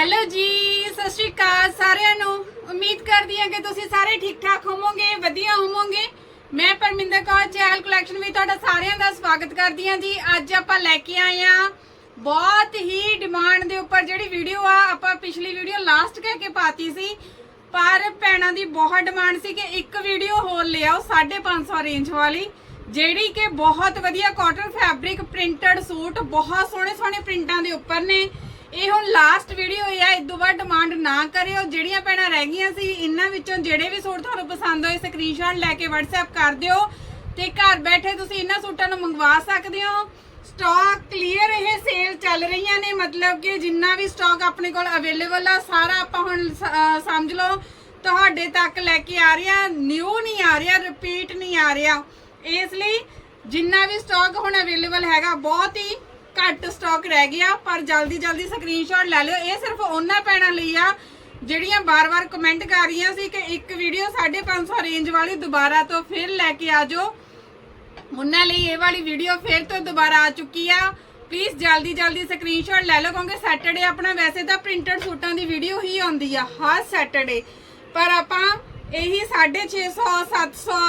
Hello ਜੀ, ਸਤਿ ਸ਼੍ਰੀ ਅਕਾਲ ਸਾਰਿਆਂ ਨੂੰ। ਉਮੀਦ ਕਰਦੀ ਹਾਂ ਕਿ ਤੁਸੀਂ ਸਾਰੇ ਠੀਕ ਠਾਕ ਹੋਵੋਗੇ, ਵਧੀਆ ਹੋਵੋਗੇ। ਮੈਂ ਪਰਮਿੰਦਰ ਕੌਰ ਚੈਲ ਕਲੈਕਸ਼ਨ ਵਿੱਚ ਤੁਹਾਡਾ ਸਾਰਿਆਂ ਦਾ ਸਵਾਗਤ ਕਰਦੀ ਹਾਂ ਜੀ। ਅੱਜ ਆਪਾਂ ਲੈ ਕੇ ਆਏ ਆ ਬਹੁਤ ਹੀ ਡਿਮਾਂਡ ਦੇ ਉੱਪਰ ਜਿਹੜੀ ਵੀਡੀਓ ਆ, ਆਪਾਂ ਪਿਛਲੀ ਵੀਡੀਓ ਲਾਸਟ ਕਹਿ ਕੇ ਪਾਤੀ ਸੀ। ਪਰ ਭੈਣਾਂ ਦੀ ਬਹੁਤ ਡਿਮਾਂਡ ਸੀ ਕਿ ਇੱਕ ਵੀਡੀਓ ਹੋਰ ਲਿਆਓ 550 ਰੇਂਜ ਵਾਲੀ। ਜਿਹੜੀ ਕਿ ਬਹੁਤ ਵਧੀਆ ਕਾਟਨ ਫੈਬਰਿਕ ਪ੍ਰਿੰਟਡ ਸੂਟ ਬਹੁਤ ਸੋਹਣੇ ਸੋਹਣੇ ਪ੍ਰਿੰਟਾਂ ਦੇ ਉੱਪਰ ਨੇ। ਇਹ ਹੁਣ ਲਾਸਟ ਵੀਡੀਓ ਹੈ ਇਸ ਤੋਂ ਬਾਅਦ ਡਿਮਾਂਡ ਨਾ ਕਰਿਓ। ਜਿਹੜੀਆਂ ਭੈਣਾਂ ਰਹਿ ਗਈਆਂ ਸੀ, ਇਹਨਾਂ ਵਿੱਚੋਂ ਜਿਹੜੇ ਵੀ ਸੂਟ ਤੁਹਾਨੂੰ ਪਸੰਦ ਹੋਏ ਸਕਰੀਨਸ਼ਾਟ ਲੈ ਕੇ WhatsApp ਕਰ ਦਿਓ। ਤੇ ਘਰ ਬੈਠੇ ਤੁਸੀਂ ਇਹਨਾਂ ਸੂਟਾਂ ਨੂੰ ਮੰਗਵਾ ਸਕਦੇ ਹੋ। ਸਟਾਕ ਕਲੀਅਰ ਇਹ ਸੇਲ ਚੱਲ ਰਹੀਆਂ ਨੇ। ਮਤਲਬ ਕਿ ਜਿੰਨਾ ਵੀ ਸਟਾਕ ਆਪਣੇ ਕੋਲ ਅਵੇਲੇਬਲ ਆ, ਸਾਰਾ ਆਪਾਂ ਹੁਣ ਸ- ਸਮਝ ਲਓ। ਤੁਹਾਡੇ ਤੱਕ ਲੈ ਕੇ ਆ ਰਿਹਾ ਨਿਊ ਨਹੀਂ ਆ ਰਿਹਾ ਰਿਪੀਟ ਨਹੀਂ ਆ ਰਿਹਾ। ਇਸ ਲਈ ਜਿੰਨਾ ਵੀ ਸਟਾਕ ਹੁਣ ਅਵੇਲੇਬਲ ਹੈਗਾ, ਬਹੁਤ ਹੀ ਘੱਟ ਸਟਾਕ ਰਹਿ ਗਿਆ, ਪਰ ਜਲਦੀ ਜਲਦੀ ਸਕਰੀਨਸ਼ਾਟ ਲੈ ਲਿਓ। ਇਹ ਸਿਰਫ ਉਹਨਾਂ ਪੈਣਾ ਲਈ ਆ, ਜਿਹੜੀਆਂ ਬਾਰ-ਬਾਰ ਕਮੈਂਟ ਕਰ ਰਹੀਆਂ ਸੀ ਕਿ ਇੱਕ ਵੀਡੀਓ 550 ਰੇਂਜ ਵਾਲੀ ਦੁਬਾਰਾ ਤੋਂ ਫਿਰ ਲੈ ਕੇ ਆ ਜਾਓ ਉਹਨਾਂ ਲਈ ਇਹ ਵਾਲੀ ਵੀਡੀਓ ਫਿਰ ਤੋਂ ਦੁਬਾਰਾ ਆ ਚੁੱਕੀ ਆ। ਪਲੀਜ਼ ਜਲਦੀ ਜਲਦੀ ਸਕਰੀਨਸ਼ਾਟ ਲੈ ਲਓ, ਕਿਉਂਕਿ ਸੈਟਰਡੇ ਆਪਣਾ ਵੈਸੇ ਤਾਂ ਪ੍ਰਿੰਟਡ ਸੂਟਾਂ ਦੀ ਵੀਡੀਓ ਹੀ ਆਉਂਦੀ ਆ, ਹਰ ਸੈਟਰਡੇ ਪਰ ਆਪਾਂ ਇਹੀ 650 700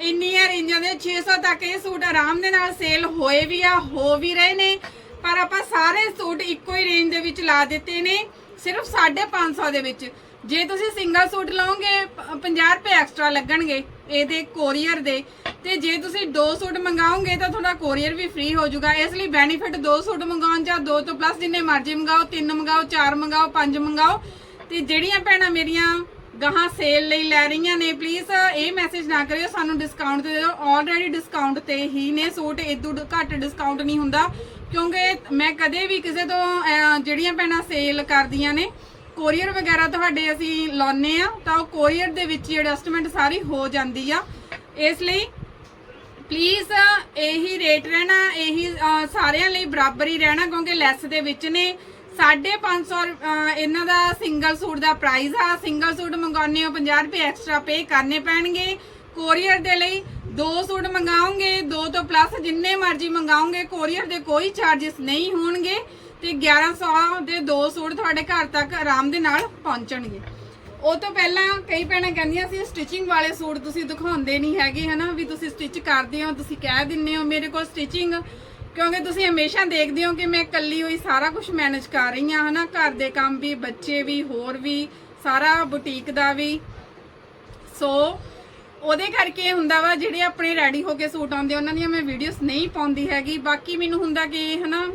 ਇੰਨੀਆਂ ਰੇਂਜਾਂ ਦੇ 600 ਤੱਕ ਇਹ ਸੂਟ ਆਰਾਮ ਦੇ ਨਾਲ ਸੇਲ ਹੋਏ ਵੀ ਆ, ਹੋ ਵੀ ਰਹੇ ਨੇ। ਪਰ ਆਪਾਂ ਸਾਰੇ ਸੂਟ ਇੱਕੋ ਹੀ ਰੇਂਜ ਦੇ ਵਿੱਚ ਲਾ ਦਿੱਤੇ ਨੇ, ਸਿਰਫ 550 ਦੇ ਵਿੱਚ। ਜੇ ਤੁਸੀਂ ਸਿੰਗਲ ਸੂਟ ਲਓਗੇ 50 ਰੁਪਏ ਐਕਸਟਰਾ ਲੱਗਣਗੇ ਇਹਦੇ ਕੋਰੀਅਰ ਦੇ। ਤੇ ਜੇ ਤੁਸੀਂ ਦੋ ਸੂਟ ਮੰਗਾਓਗੇ ਤਾਂ ਤੁਹਾਡਾ ਕੋਰੀਅਰ ਵੀ ਫ੍ਰੀ ਹੋ ਜਾਊਗਾ। ਇਸ ਲਈ ਬੈਨੀਫਿਟ ਦੋ ਸੂਟ ਮੰਗਾਉਣ ਜਾਂ ਦੋ ਤੋਂ ਪਲੱਸ ਜਿੰਨੇ ਮਰਜ਼ੀ ਮੰਗਾਓ, ਤਿੰਨ ਮੰਗਾਓ, ਚਾਰ ਮੰਗਾਓ, ਪੰਜ ਮੰਗਾਓ। ਤੇ ਜਿਹੜੀਆਂ ਭੈਣਾਂ ਮੇਰੀਆਂ ਗਾਹਾਂ ਸੇਲ ਲਈ ਲੈ ਰਹੀਆਂ ਨੇ। ਪਲੀਜ਼ ਇਹ ਮੈਸੇਜ ਨਾ ਕਰਿਓ, ਸਾਨੂੰ ਡਿਸਕਾਊਂਟ ਤੇ ਦਿਓ। ਆਲਰੇਡੀ ਡਿਸਕਾਊਂਟ ਤੇ ਹੀ ਨੇ ਸੂਟ ਇਦੋਂ ਘੱਟ ਡਿਸਕਾਊਂਟ ਨਹੀਂ ਹੁੰਦਾ। ਕਿਉਂਕਿ ਮੈਂ ਕਦੇ ਵੀ ਕਿਸੇ ਤੋਂ ਜਿਹੜੀਆਂ ਭੈਣਾਂ ਸੇਲ ਕਰਦੀਆਂ ਨੇ ਕੋਰੀਅਰ ਵਗੈਰਾ ਤੁਹਾਡੇ ਅਸੀਂ ਲਾਉਨੇ ਆ ਤਾਂ ਉਹ ਕੋਰੀਅਰ ਦੇ ਵਿੱਚ ਹੀ ਐਡਜਸਟਮੈਂਟ ਸਾਰੀ ਹੋ ਜਾਂਦੀ ਆ। ਇਸ ਲਈ ਪਲੀਜ਼ ਇਹੀ ਰੇਟ ਰਹਿਣਾ, ਇਹੀ ਸਾਰਿਆਂ ਲਈ ਬਰਾਬਰ ਹੀ ਰਹਿਣਾ, ਕਿਉਂਕਿ ਲੈਸ ਦੇ ਵਿੱਚ ਨੇ। 550 ਇਹਨਾਂ ਦਾ ਸਿੰਗਲ ਸੂਟ ਦਾ ਪ੍ਰਾਈਸ ਆ। ਸਿੰਗਲ ਸੂਟ ਮੰਗਾਉਣੇ ਹੋ 50 ਰੁਪਏ ਐਕਸਟਰਾ ਪੇ ਕਰਨੇ ਪੈਣਗੇ। ਕੋਰੀਅਰ ਦੇ ਲਈ ਦੋ ਸੂਟ ਮੰਗਾਓਗੇ, ਦੋ ਤੋਂ ਪਲੱਸ ਜਿੰਨੇ ਮਰਜ਼ੀ ਮੰਗਾਓਗੇ ਕੋਰੀਅਰ ਦੇ ਕੋਈ ਚਾਰजेस ਨਹੀਂ ਹੋਣਗੇ ਤੇ 1100 ਦੇ ਦੋ ਸੂਟ ਤੁਹਾਡੇ ਘਰ ਤੱਕ ਆਰਾਮ ਦੇ ਨਾਲ ਪਹੁੰਚਣਗੇ। ਉਹ ਤੋਂ ਪਹਿਲਾਂ ਕਈ ਭੈਣਾਂ ਕਹਿੰਦੀਆਂ ਸੀ ਸਟਿਚਿੰਗ ਵਾਲੇ ਸੂਟ ਤੁਸੀਂ ਦਿਖਾਉਂਦੇ ਨਹੀਂ ਹੈਗੇ, ਹਨਾ? ਵੀ ਤੁਸੀਂ ਸਟਿਚ ਕਰਦੇ ਹੋ, ਤੁਸੀਂ ਕਹਿ ਦਿੰਦੇ ਹੋ, ਮੇਰੇ ਕੋਲ ਸਟਿਚਿੰਗ ਕਿਉਂਕਿ ਤੁਸੀਂ ਹਮੇਸ਼ਾ ਦੇਖਦੇ ਹੋ ਕਿ ਮੈਂ ਇਕੱਲੀ ਹੋਈ ਸਾਰਾ ਕੁਝ ਮੈਨੇਜ ਕਰ ਰਹੀ ਹਾਂ, ਹਨਾ? ਘਰ ਦੇ ਕੰਮ ਵੀ, ਬੱਚੇ ਵੀ, ਹੋਰ ਵੀ, ਸਾਰਾ ਬੁਟੀਕ ਦਾ ਵੀ। ਸੋ ਉਹਦੇ ਕਰਕੇ ਹੁੰਦਾ ਵਾ, ਜਿਹੜੇ ਆਪਣੇ ਰੈਡੀ ਹੋ ਕੇ ਸੂਟ ਆਉਂਦੇ, ਉਹਨਾਂ ਦੀਆਂ ਮੈਂ ਵੀਡੀਓਜ਼ ਨਹੀਂ ਪਾਉਂਦੀ ਹੈਗੀ। ਬਾਕੀ ਮੈਨੂੰ ਹੁੰਦਾ ਕਿ, ਹਨਾ,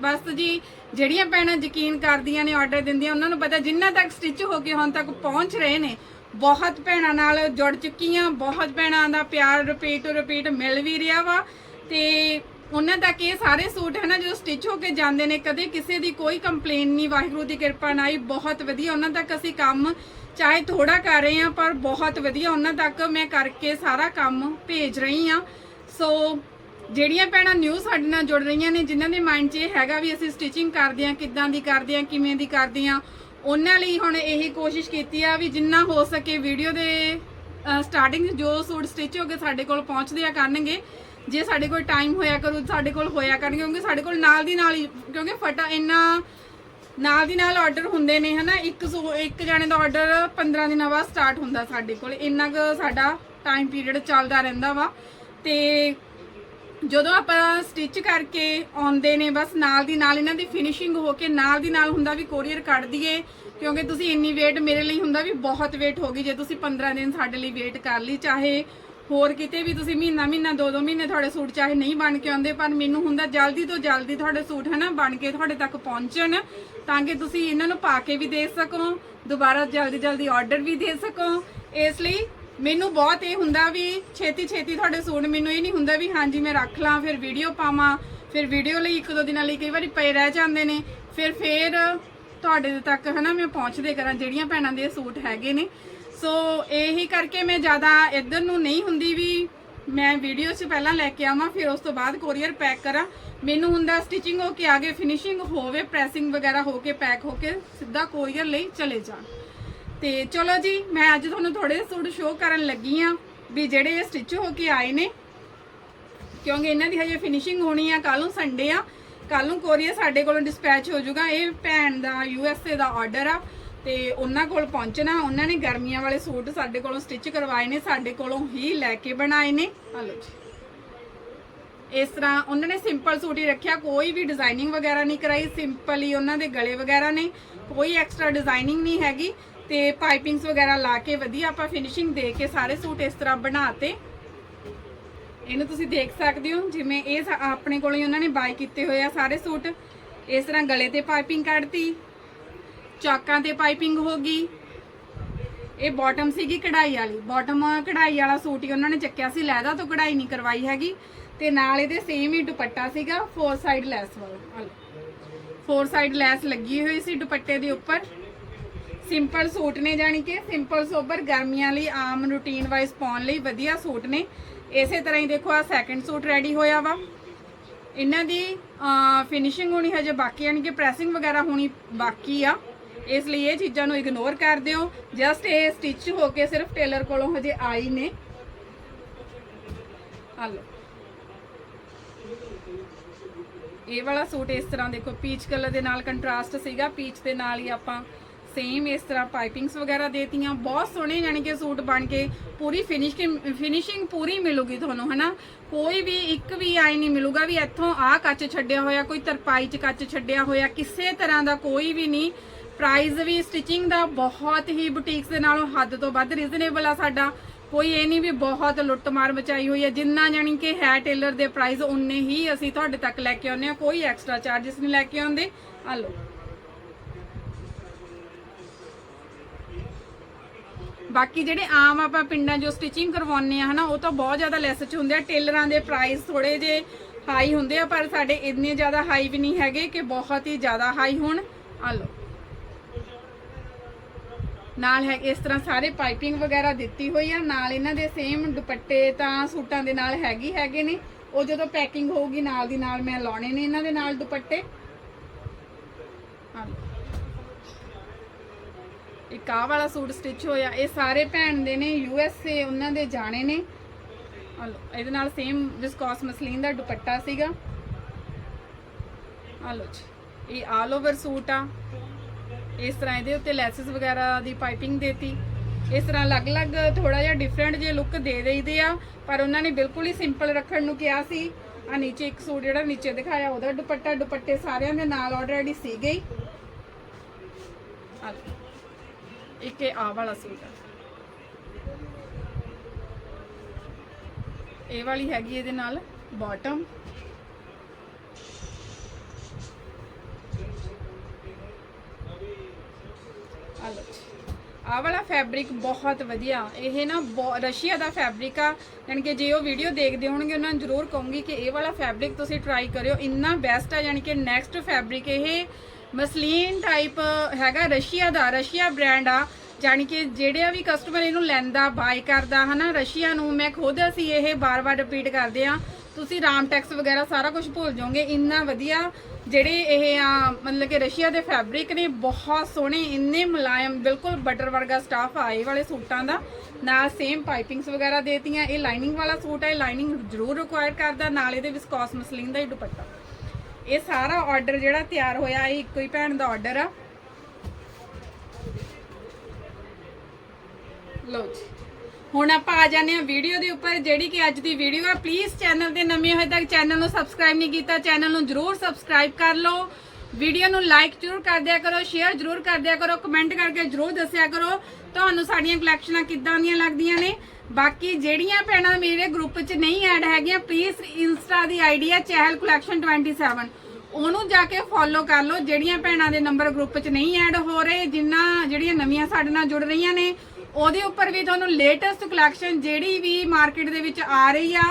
ਬਸ ਜੀ, ਜਿਹੜੀਆਂ ਭੈਣਾਂ ਯਕੀਨ ਕਰਦੀਆਂ ਨੇ ਆਰਡਰ ਦਿੰਦੀਆਂ, ਉਹਨਾਂ ਨੂੰ ਪਤਾ, ਜਿੰਨਾ ਤੱਕ ਸਟਿਚ ਹੋ ਕੇ ਹੁਣ ਤੱਕ ਪਹੁੰਚ ਰਹੇ ਨੇ, ਬਹੁਤ ਭੈਣਾਂ ਨਾਲ ਜੁੜ ਚੁੱਕੀਆਂ, ਬਹੁਤ ਭੈਣਾਂ ਦਾ ਪਿਆਰ ਰਿਪੀਟ ਰਿਪੀਟ ਮਿਲ ਵੀ ਰਿਹਾ ਵਾ। ਤੇ ਉਹਨਾਂ ਤੱਕ ਇਹ ਸਾਰੇ ਸੂਟ ਹੈ ਨਾ ਜਦੋਂ ਸਟਿਚ ਹੋ ਕੇ ਜਾਂਦੇ ਨੇ, ਕਦੇ ਕਿਸੇ ਦੀ ਕੋਈ ਕੰਪਲੇਨ ਨਹੀਂ, ਵਾਹਿਗੁਰੂ ਦੀ ਕਿਰਪਾ ਨਾਲ ਹੀ ਬਹੁਤ ਵਧੀਆ ਉਹਨਾਂ ਤੱਕ ਅਸੀਂ ਕੰਮ ਚਾਹੇ ਥੋੜਾ ਕਰ ਰਹੇ ਹਾਂ, ਪਰ ਬਹੁਤ ਵਧੀਆ ਉਹਨਾਂ ਤੱਕ ਮੈਂ ਕਰਕੇ ਸਾਰਾ ਕੰਮ ਭੇਜ ਰਹੀ ਹਾਂ। ਸੋ ਜਿਹੜੀਆਂ ਭੈਣਾਂ ਨਿਊ ਸਾਡੇ ਨਾਲ ਜੁੜ ਰਹੀਆਂ ਨੇ, ਜਿਨ੍ਹਾਂ ਦੇ ਮਾਈਂਡ 'ਚ ਇਹ ਹੈਗਾ ਵੀ ਅਸੀਂ ਸਟਿਚਿੰਗ ਕਰਦੇ ਹਾਂ, ਕਿੱਦਾਂ ਦੀ ਕਰਦੇ ਹਾਂ, ਕਿਵੇਂ ਦੀ ਕਰਦੇ ਹਾਂ, ਉਹਨਾਂ ਲਈ ਹੁਣ ਇਹੀ ਕੋਸ਼ਿਸ਼ ਕੀਤੀ ਆ ਵੀ ਜਿੰਨਾ ਹੋ ਸਕੇ ਵੀਡੀਓ ਦੇ ਸਟਾਰਟਿੰਗ ਜੋ ਸੂਟ ਸਟਿਚ ਹੋ ਕੇ ਸਾਡੇ ਕੋਲ ਪਹੁੰਚਦੇ ਆ, ਕਰਨਗੇ। ਜੇ ਸਾਡੇ ਕੋਲ ਟਾਈਮ ਹੋਇਆ ਕਰੂ, ਸਾਡੇ ਕੋਲ ਹੋਇਆ ਕਰਨ ਕਿਉਂਕਿ ਸਾਡੇ ਕੋਲ ਨਾਲ ਦੀ ਨਾਲ ਹੀ ਕਿਉਂਕਿ ਫਟਾ ਇੰਨਾ ਨਾਲ ਦੀ ਨਾਲ ਆਰਡਰ ਹੁੰਦੇ ਨੇ, ਹਨਾ? ਇੱਕ ਸੂ- ਇੱਕ ਜਾਣੇ ਦਾ ਆਰਡਰ 15 ਦਿਨਾਂ ਬਾਅਦ ਸਟਾਰਟ ਹੁੰਦਾ ਸਾਡੇ ਕੋਲ। ਇੰਨਾ ਕੁ ਸਾਡਾ ਟਾਈਮ ਪੀਰੀਅਡ ਚੱਲਦਾ ਰਹਿੰਦਾ ਵਾ। ਤੇ ਜਦੋਂ ਆਪਾਂ ਸਟਿਚ ਕਰਕੇ ਆਉਂਦੇ ਨੇ, ਬਸ ਨਾਲ ਦੀ ਨਾਲ ਇਹਨਾਂ ਦੀ ਫਿਨਿਸ਼ਿੰਗ ਹੋ ਕੇ ਨਾਲ ਦੀ ਨਾਲ ਹੁੰਦਾ ਵੀ ਕੋਰੀਅਰ ਕੱਢ ਦਈਏ, ਕਿਉਂਕਿ ਤੁਸੀਂ ਇੰਨੀ ਵੇਟ ਮੇਰੇ ਲਈ ਹੁੰਦਾ ਵੀ ਬਹੁਤ ਵੇਟ ਹੋ ਗਈ। ਜੇ ਤੁਸੀਂ 15 ਦਿਨ ਸਾਡੇ ਲਈ ਵੇਟ ਕਰ ਲਈ, ਚਾਹੇ ਹੋਰ ਕਿਤੇ ਵੀ ਤੁਸੀਂ ਮਹੀਨਾ ਮਹੀਨਾ, ਦੋ ਦੋ ਮਹੀਨੇ ਤੁਹਾਡੇ ਸੂਟ ਚਾਹੇ ਨਹੀਂ ਬਣ ਕੇ ਆਉਂਦੇ, ਪਰ ਮੈਨੂੰ ਹੁੰਦਾ ਜਲਦੀ ਤੋਂ ਜਲਦੀ ਤੁਹਾਡੇ ਸੂਟ ਹਨਾ ਬਣ ਕੇ ਤੁਹਾਡੇ ਤੱਕ ਪਹੁੰਚਣ, ਤਾਂ ਕਿ ਤੁਸੀਂ ਇਹਨਾਂ ਨੂੰ ਪਾ ਕੇ ਵੀ ਦੇ ਸਕੋ, ਦੁਬਾਰਾ ਜਲਦੀ ਜਲਦੀ ਆਰਡਰ ਵੀ ਦੇ ਸਕੋ। ਇਸ ਲਈ ਮੈਨੂੰ ਬਹੁਤ ਇਹ ਹੁੰਦਾ ਵੀ ਛੇਤੀ ਛੇਤੀ ਤੁਹਾਡੇ ਸੂਟ ਮੈਨੂੰ ਇਹ ਨਹੀਂ ਹੁੰਦਾ ਵੀ ਹਾਂਜੀ ਮੈਂ ਰੱਖ ਲਾਂ, ਫਿਰ ਵੀਡੀਓ ਪਾਵਾਂ, ਫਿਰ ਵੀਡੀਓ ਲਈ ਇੱਕ ਦੋ ਦਿਨਾਂ ਲਈ ਕਈ ਵਾਰੀ ਪਏ ਰਹਿ ਜਾਂਦੇ ਨੇ, ਫਿਰ ਫਿਰ ਤੁਹਾਡੇ ਤੱਕ ਹਨਾ ਮੈਂ ਪਹੁੰਚਦੇ ਕਰਾਂ, ਜਿਹੜੀਆਂ ਭੈਣਾਂ ਦੇ ਸੂਟ ਹੈਗੇ ਨੇ। ਸੋ ਇਹੀ ਕਰਕੇ ਮੈਂ ਜ਼ਿਆਦਾ ਇੱਧਰ ਨੂੰ ਨਹੀਂ ਹੁੰਦੀ ਵੀ ਮੈਂ ਵੀਡੀਓ 'ਚ ਪਹਿਲਾਂ ਲੈ ਕੇ ਆਵਾਂ, ਫਿਰ ਉਸ ਤੋਂ ਬਾਅਦ ਕੋਰੀਅਰ ਪੈਕ ਕਰਾਂ। ਮੈਨੂੰ ਹੁੰਦਾ ਸਟਿਚਿੰਗ ਹੋ ਕੇ ਆਗੇ ਫਿਨਿਸ਼ਿੰਗ ਹੋਵੇ ਪ੍ਰੈਸਿੰਗ ਵਗੈਰਾ ਹੋ ਕੇ ਪੈਕ ਹੋ ਕੇ, ਸਿੱਧਾ ਕੋਰੀਅਰ ਲਈ ਚਲੇ ਜਾਣ। ਤੇ ਚਲੋ ਜੀ, ਮੈਂ ਅੱਜ ਤੁਹਾਨੂੰ ਥੋੜੇ ਸੂਟ ਸ਼ੋਅ ਕਰਨ ਲੱਗੀ ਆ ਵੀ ਜਿਹੜੇ ਸਟਿਚ ਹੋ ਕੇ ਆਏ ਨੇ। ਕਿਉਂਕਿ ਇਹਨਾਂ ਦੀ ਹਜੇ ਫਿਨਿਸ਼ਿੰਗ ਹੋਣੀ ਆ ਕੱਲ ਨੂੰ ਸੰਡੇ ਆ। ਕੱਲ ਨੂੰ ਕੋਰੀਅਰ ਸਾਡੇ ਕੋਲੋਂ ਡਿਸਪੈਚ ਹੋ ਜਾਊਗਾ। ਇਹ ਭੈਣ ਦਾ ਯੂ ਐਸ ਏ ਦਾ ਆਰਡਰ ਆ। ਤੇ ਉਹਨਾਂ ਕੋਲ ਪਹੁੰਚਣਾ ਉਹਨਾਂ ਨੇ ਗਰਮੀਆਂ ਵਾਲੇ ਸੂਟ ਸਾਡੇ ਕੋਲੋਂ ਸਟਿਚ ਕਰਵਾਏ ਨੇ ਸਾਡੇ ਕੋਲੋਂ ਹੀ ਲੈ ਕੇ ਬਣਾਏ ਨੇ। ਆ ਲਓ ਜੀ। ਇਸ ਤਰ੍ਹਾਂ ਉਹਨਾਂ ਨੇ ਸਿੰਪਲ ਸੂਟ ਹੀ ਰੱਖਿਆ ਕੋਈ ਵੀ ਡਿਜ਼ਾਈਨਿੰਗ ਵਗੈਰਾ ਨਹੀਂ ਕਰਾਈ ਸਿੰਪਲ ਹੀ ਉਹਨਾਂ ਦੇ ਗਲੇ ਵਗੈਰਾ ਨੇ ਕੋਈ ਐਕਸਟਰਾ ਡਿਜ਼ਾਈਨਿੰਗ ਨਹੀਂ ਹੈਗੀ ਤੇ ਪਾਈਪਿੰਗਸ ਵਗੈਰਾ ਲਾ ਕੇ ਵਧੀਆ ਆਪਾਂ ਫਿਨਿਸ਼ਿੰਗ ਦੇ ਕੇ ਸਾਰੇ ਸੂਟ ਇਸ ਤਰ੍ਹਾਂ ਬਣਾਤੇ ਇਹਨੂੰ ਤੁਸੀਂ ਦੇਖ ਸਕਦੇ ਹੋ ਜਿਵੇਂ ਇਹ ਆਪਣੇ ਕੋਲੋਂ ਹੀ ਉਹਨਾਂ ਨੇ ਬਾਈ ਕੀਤੇ ਹੋਏ ਆ ਸਾਰੇ ਸੂਟ। ਇਸ ਤਰ੍ਹਾਂ ਗਲੇ ਤੇ ਪਾਈਪਿੰਗ ਕੱਢਤੀ ਚਾਕਾਂ ਤੇ ਪਾਈਪਿੰਗ ਹੋ ਗਈ। ਇਹ ਬਾਟਮ ਸੀਗੀ ਕਢਾਈ ਵਾਲੀ। ਬਾਟਮ ਕਢਾਈ ਵਾਲਾ ਸੂਟ ਹੀ ਉਹਨਾਂ ਨੇ ਚੱਕਿਆ ਸੀ। ਲੈਦਾ ਤੋਂ ਕਢਾਈ ਨਹੀਂ ਕਰਵਾਈ ਹੈਗੀ। ਤੇ ਨਾਲ ਇਹਦੇ ਸੇਮ ਹੀ ਦੁਪੱਟਾ ਸੀਗਾ ਫੋਰ ਸਾਈਡ ਲੈਸ ਵਾਲਾ। ਫੋਰ ਸਾਈਡ ਲੈਸ ਲੱਗੀ ਹੋਈ ਸੀ ਦੁਪੱਟੇ ਦੇ ਉੱਪਰ। ਸਿੰਪਲ ਸੂਟ ਨੇ ਜਾਣੀ ਕਿ ਸਿੰਪਲ ਸੋਬਰ, ਗਰਮੀਆਂ ਲਈ ਆਮ ਰੂਟੀਨ ਵਾਈਜ਼ ਪਾਉਣ ਲਈ ਵਧੀਆ ਸੂਟ ਨੇ। ਇਸੇ ਤਰ੍ਹਾਂ ਹੀ ਦੇਖੋ ਆ ਸੈਕੰਡ ਸੂਟ ਰੈਡੀ ਹੋਇਆ ਵਾ। ਇਹਨਾਂ ਦੀ ਫਿਨਿਸ਼ਿੰਗ ਹੋਣੀ ਹਜੇ ਬਾਕੀ, ਯਾਨੀ ਕਿ ਪ੍ਰੈਸਿੰਗ ਵਗੈਰਾ ਹੋਣੀ ਬਾਕੀ ਆ। ਇਸ ਲਈ ਇਹ ਚੀਜ਼ਾਂ ਨੂੰ ਇਗਨੋਰ ਕਰ ਦਿਓ। ਜਸਟ ਇਹ ਸਟਿਚ ਹੋ ਕੇ ਸਿਰਫ ਟੇਲਰ ਕੋਲੋਂ ਹਜੇ ਆਈ ਨੇ। ਆ ਲਓ। ਇਹ ਵਾਲਾ ਸੂਟ ਇਸ ਤਰ੍ਹਾਂ ਦੇਖੋ ਪੀਚ ਕਲਰ ਦੇ ਨਾਲ ਕੰਟਰਾਸਟ ਸੀਗਾ। ਪੀਚ ਦੇ ਨਾਲ ਹੀ ਆਪਾਂ ਸੇਮ ਇਸ ਤਰ੍ਹਾਂ ਪਾਈਪਿੰਗਸ ਵਗੈਰਾ ਦੇਤੀਆਂ। ਬਹੁਤ ਸੋਹਣੇ ਯਾਨੀ ਕਿ ਸੂਟ ਬਣ ਕੇ ਪੂਰੀ ਫਿਨਿਸ਼ਿੰਗ ਫਿਨਿਸ਼ਿੰਗ ਪੂਰੀ ਮਿਲੂਗੀ ਤੁਹਾਨੂੰ, ਹਨਾ? ਕੋਈ ਵੀ ਇੱਕ ਵੀ ਆਈ ਨਹੀਂ ਮਿਲੂਗਾ ਵੀ ਇੱਥੋਂ ਆਹ ਕੱਚ ਛੱਡਿਆ ਹੋਇਆ, ਕੋਈ ਤਰਪਾਈ ਚ ਕੱਚ ਛੱਡਿਆ ਹੋਇਆ, ਕਿਸੇ ਤਰ੍ਹਾਂ ਦਾ ਕੋਈ ਵੀ ਨਹੀਂ। ਪ੍ਰਾਈਸ ਵੀ ਸਟਿਚਿੰਗ ਦਾ ਬਹੁਤ ਹੀ ਬੁਟੀਕਸ ਦੇ ਨਾਲੋਂ ਹੱਦ ਤੋਂ ਵੱਧ ਰੀਜ਼ਨੇਬਲ ਆ ਸਾਡਾ। ਕੋਈ ਇਹ ਨਹੀਂ ਵੀ ਬਹੁਤ ਲੁੱਟ ਮਾਰ ਮਚਾਈ ਹੋਈ ਹੈ ਜਿੰਨਾ ਜਾਣੀ ਕਿ ਹੈ ਟੇਲਰ ਦੇ ਪ੍ਰਾਈਸ ਉਨੇ ਹੀ ਅਸੀਂ ਤੁਹਾਡੇ ਤੱਕ ਲੈ ਕੇ ਆਉਂਦੇ ਆ ਕੋਈ ਐਕਸਟਰਾ ਚਾਰजेस ਨਹੀਂ ਲੈ ਕੇ ਆਉਂਦੇ। ਆ ਲਓ। ਬਾਕੀ ਜਿਹੜੇ ਆਮ ਆਪਾਂ ਪਿੰਡਾਂ ਜੋ ਸਟਿਚਿੰਗ ਕਰਵਾਉਂਦੇ ਆ ਹਨਾ, ਉਹ ਤਾਂ ਬਹੁਤ ਜ਼ਿਆਦਾ ਲੈਸ 'ਚ ਹੁੰਦੇ ਆ। ਟੇਲਰਾਂ ਦੇ ਪ੍ਰਾਈਸ ਥੋੜੇ ਜੇ ਹਾਈ ਹੁੰਦੇ ਆ, ਪਰ ਸਾਡੇ ਇੰਨੇ ਜ਼ਿਆਦਾ ਹਾਈ ਵੀ ਨਹੀਂ ਹੈਗੇ ਕਿ ਬਹੁਤ ਹੀ ਜ਼ਿਆਦਾ ਹਾਈ ਹੋਣ। ਆ ਲਓ। ਨਾਲ ਹੈ, ਇਸ ਤਰ੍ਹਾਂ ਸਾਰੇ ਪਾਈਪਿੰਗ ਵਗੈਰਾ ਦਿੱਤੀ ਹੋਈ ਆ। ਨਾਲ ਇਹਨਾਂ ਦੇ ਸੇਮ ਦੁਪੱਟੇ ਤਾਂ ਸੂਟਾਂ ਦੇ ਨਾਲ ਹੈਗੀ, ਹੈਗੇ ਨੇ। ਉਹ ਜਦੋਂ ਪੈਕਿੰਗ ਹੋਊਗੀ, ਨਾਲ ਦੀ ਨਾਲ ਮੈਂ ਲਾਉਣੇ ਨੇ ਇਹਨਾਂ ਦੇ ਨਾਲ ਦੁਪੱਟੇ। ਇਹ ਲਓ ਵਾਲਾ ਸੂਟ ਸਟਿਚ ਹੋਇਆ, ਇਹ ਸਾਰੇ ਭੈਣ ਦੇ ਨੇ ਯੂ ਐਸ ਏ ਉਹਨਾਂ ਦੇ ਜਾਣੇ ਨੇ। ਇਹਦੇ ਨਾਲ ਸੇਮ ਵਿਸਕੋਸ ਮਸਲੀਨ ਦਾ ਦੁਪੱਟਾ ਸੀਗਾ। ਆ ਲਓ ਜੀ, ਇਹ ਆਲ ਓਵਰ ਸੂਟ ਆ। ਇਸ ਤਰ੍ਹਾਂ ਇਹਦੇ ਉੱਤੇ ਲੈਸਸ ਵਗੈਰਾ ਦੀ ਪਾਈਪਿੰਗ ਦੇਤੀ। ਇਸ ਤਰ੍ਹਾਂ ਅਲੱਗ-ਅਲੱਗ ਥੋੜਾ ਜਿਹਾ ਡਿਫਰੈਂਟ ਜੇ ਲੁੱਕ ਦੇ ਦੇਈਦੇ ਆ, ਪਰ ਉਹਨਾਂ ਨੇ ਬਿਲਕੁਲ ਹੀ ਸਿੰਪਲ ਰੱਖਣ ਨੂੰ ਕਿਹਾ ਸੀ। ਆ ਨੀਚੇ ਇੱਕ ਸੂਟ ਜਿਹੜਾ ਨੀਚੇ ਦਿਖਾਇਆ, ਉਹਦਾ ਦੁਪੱਟਾ, ਦੁਪੱਟੇ ਸਾਰਿਆਂ ਦੇ ਨਾਲ ਆਲਰੇਡੀ ਸੀ ਗਈ ਇੱਕ ਇਹ ਆ ਵਾਲਾ ਸੂਟ ਆ। ਇਹ ਵਾਲੀ ਹੈਗੀ ਇਹਦੇ ਨਾਲ ਬਾਟਮ ਆ ਲਓ ਜੀ। ਆਹ ਵਾਲਾ ਫੈਬਰਿਕ ਬਹੁਤ ਵਧੀਆ। ਇਹ ਨਾ ਬਹੁ- ਰਸ਼ੀਆ ਦਾ ਫੈਬਰਿਕ ਆ। ਯਾਨੀ ਕਿ ਜੇ ਉਹ ਵੀਡੀਓ ਦੇਖਦੇ ਹੋਣਗੇ, ਉਹਨਾਂ ਨੂੰ ਜ਼ਰੂਰ ਕਹੂੰਗੀ ਕਿ ਇਹ ਵਾਲਾ ਫੈਬਰਿਕ ਤੁਸੀਂ ਟਰਾਈ ਕਰਿਓ। ਇੰਨਾ ਬੈਸਟ ਆ, ਯਾਨੀ ਕਿ ਨੈਕਸਟ ਫੈਬਰਿਕ ਇਹ ਮਸਲੀਨ ਟਾਈਪ ਹੈਗਾ, ਰਸ਼ੀਆ ਦਾ, ਰਸ਼ੀਆ ਬ੍ਰਾਂਡ ਆ। ਯਾਨੀ ਕਿ ਜਿਹੜੇ ਵੀ ਕਸਟਮਰ ਇਹਨੂੰ ਲੈਂਦਾ ਬਾਈ ਕਰਦਾ, ਹਨਾ, ਰਸ਼ੀਆ ਨੂੰ ਮੈਂ ਖੁਦ ਅਸੀਂ ਇਹ ਬਾਰ-ਬਾਰ ਰਿਪੀਟ ਕਰਦੇ ਆ। ਤੁਸੀਂ ਰਾਮ ਟੈਕਸ ਵਗੈਰਾ ਸਾਰਾ ਕੁਝ ਭੁੱਲ ਜਾਓਗੇ। ਇੰਨਾ ਵਧੀਆ ਜਿਹੜੇ ਇਹ ਆ, ਮਤਲਬ ਕਿ ਰਸ਼ੀਆ ਦੇ ਫੈਬਰਿਕ ਨੇ ਬਹੁਤ ਸੋਹਣੇ, ਇੰਨੇ ਮੁਲਾਇਮ, ਬਿਲਕੁਲ ਬਟਰ ਵਰਗਾ ਸਟਾਫ ਆ, ਇਹ ਵਾਲੇ ਸੂਟਾਂ ਦਾ। ਨਾਲ ਸੇਮ ਪਾਈਪਿੰਗਸ ਵਗੈਰਾ ਦੇਤੀਆਂ, ਇਹ ਲਾਈਨਿੰਗ ਵਾਲਾ ਸੂਟ ਹੈ ਲਾਈਨਿੰਗ ਜ਼ਰੂਰ ਰਿਕੁਆਇਰ ਕਰਦਾ, ਨਾਲ ਇਹਦੇ ਵਿਸਕੋਸ ਮਸਲਿਨ ਦਾ ਹੀ ਦੁਪੱਟਾ। ਇਹ ਸਾਰਾ ਆਰਡਰ ਜਿਹੜਾ ਤਿਆਰ ਹੋਇਆ, ਇਹ ਇੱਕੋ ਹੀ ਭੈਣ ਦਾ ਆਰਡਰ ਆ। ਲਓ ਜੀ। ਹੁਣ ਆਪਾਂ ਆ ਜਾਂਦੇ ਹਾਂ ਵੀਡੀਓ ਦੇ ਉੱਪਰ, ਜਿਹੜੀ ਕਿ ਅੱਜ ਦੀ ਵੀਡੀਓ ਆ। ਪਲੀਜ਼ ਚੈਨਲ ਤੇ ਨਵੇਂ ਹੋਏ ਤੱਕ ਚੈਨਲ ਨੂੰ ਸਬਸਕ੍ਰਾਈਬ ਨਹੀਂ ਕੀਤਾ ਚੈਨਲ ਨੂੰ ਜਰੂਰ ਸਬਸਕ੍ਰਾਈਬ ਕਰ ਲਓ। ਵੀਡੀਓ ਨੂੰ ਲਾਈਕ ਜਰੂਰ ਕਰ ਦਿਆ ਕਰੋ ਸ਼ੇਅਰ ਜਰੂਰ ਕਰ ਦਿਆ ਕਰੋ ਕਮੈਂਟ ਕਰਕੇ ਜਰੂਰ ਦੱਸਿਆ ਕਰੋ। ਤੁਹਾਨੂੰ ਸਾਡੀਆਂ ਕਲੈਕਸ਼ਨਾਂ ਕਿੱਦਾਂ ਦੀਆਂ ਲੱਗਦੀਆਂ ਨੇ? ਬਾਕੀ ਜਿਹੜੀਆਂ ਭੈਣਾਂ ਮੇਰੇ ਗਰੁੱਪ 'ਚ ਨਹੀਂ ਐਡ ਹੈਗੀਆਂ ਪਲੀਜ਼ ਇੰਸਟਾ ਦੀ ਆਈਡੀ ਹੈ ਚਹਿਲ ਕਲੈਕਸ਼ਨ 27 ਉਹਨੂੰ ਜਾ ਕੇ ਫੋਲੋ ਕਰ ਲਓ। ਜਿਹੜੀਆਂ ਭੈਣਾਂ ਦੇ ਨੰਬਰ ਗਰੁੱਪ 'ਚ ਨਹੀਂ ਐਡ ਹੋ ਰਹੇ ਜਿਨ੍ਹਾਂ ਜਿਹੜੀਆਂ ਨਵੀਆਂ ਸਾਡੇ ਨਾਲ ਜੁੜ ਰਹੀਆਂ ਨੇ ਉਹਦੇ ਉੱਪਰ ਵੀ ਤੁਹਾਨੂੰ ਲੇਟੈਸਟ ਕਲੈਕਸ਼ਨ ਜਿਹੜੀ ਵੀ ਮਾਰਕੀਟ ਦੇ ਵਿੱਚ ਆ ਰਹੀ ਆ,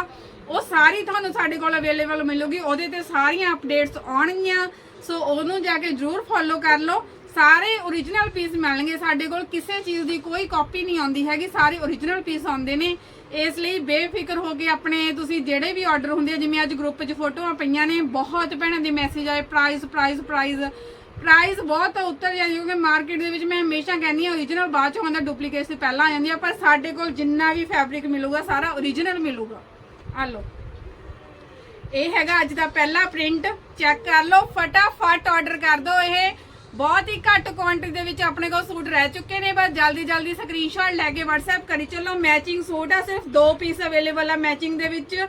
ਉਹ ਸਾਰੀ ਤੁਹਾਨੂੰ ਸਾਡੇ ਕੋਲ ਅਵੇਲੇਬਲ ਮਿਲੂਗੀ। ਉਹਦੇ ਤੇ ਸਾਰੀਆਂ ਅਪਡੇਟਸ ਆਉਣਗੀਆਂ। ਸੋ ਉਹਨੂੰ ਜਾ ਕੇ ਜਰੂਰ ਫੋਲੋ ਕਰ ਲਓ। ਸਾਰੇ origignal ਪੀਸ ਮਿਲਣਗੇ ਸਾਡੇ ਕੋਲ। ਕਿਸੇ ਚੀਜ਼ ਦੀ ਕੋਈ ਕਾਪੀ ਨਹੀਂ ਆਉਂਦੀ ਹੈਗੀ। ਸਾਰੇ origignal ਪੀਸ ਆਉਂਦੇ ਨੇ। ਇਸ ਲਈ ਬੇਫਿਕਰ ਹੋ ਕੇ ਆਪਣੇ ਤੁਸੀਂ ਜਿਹੜੇ ਵੀ ਆਰਡਰ ਹੁੰਦੇ ਆ, ਜਿਵੇਂ ਅੱਜ ਗਰੁੱਪ 'ਚ ਫੋਟੋਆਂ ਪਈਆਂ ਨੇ, ਬਹੁਤ ਭੈਣਾਂ ਦੇ ਮੈਸੇਜ ਆਏ ਪ੍ਰਾਈਸ ਪ੍ਰਾਈਸ ਪ੍ਰਾਈਸ ਪ੍ਰਾਈਸ ਬਹੁਤ ਉੱਤਰ ਜਾਂਦੀ ਕਿਉਂਕਿ ਮਾਰਕੀਟ ਦੇ ਵਿੱਚ ਮੈਂ ਹਮੇਸ਼ਾ ਕਹਿੰਦੀ ਹਾਂ origignal ਬਾਅਦ 'ਚੋਂ ਆਉਂਦਾ ਡੁਪਲੀਕੇਟ ਪਹਿਲਾਂ ਆ ਜਾਂਦੀ ਆ, ਪਰ ਸਾਡੇ ਕੋਲ ਜਿੰਨਾ ਵੀ ਫੈਬਰਿਕ ਮਿਲੂਗਾ, ਸਾਰਾ origignal ਮਿਲੂਗਾ। ਆ ਲਓ। ਇਹ ਹੈਗਾ ਅੱਜ ਦਾ ਪਹਿਲਾ ਪ੍ਰਿੰਟ ਚੈੱਕ ਕਰ ਲਓ, ਫਟਾਫਟ ਆਰਡਰ ਕਰ ਦਿਓ। ਇਹ ਬਹੁਤ ਹੀ ਘੱਟ ਕੁਆਂਟੀਟੀ ਦੇ ਵਿੱਚ ਆਪਣੇ ਕੋਲ ਸੂਟ ਰਹਿ ਚੁੱਕੇ ਨੇ, ਬਸ ਜਲਦੀ ਜਲਦੀ ਸਕਰੀਨਸ਼ਾਟ ਲੈ ਕੇ WhatsApp ਕਰੀ ਚੱਲੋ। ਮੈਚਿੰਗ ਸੂਟ ਆ, ਸਿਰਫ ਦੋ ਪੀਸ ਅਵੇਲੇਬਲ ਆ ਮੈਚਿੰਗ ਦੇ ਵਿੱਚ।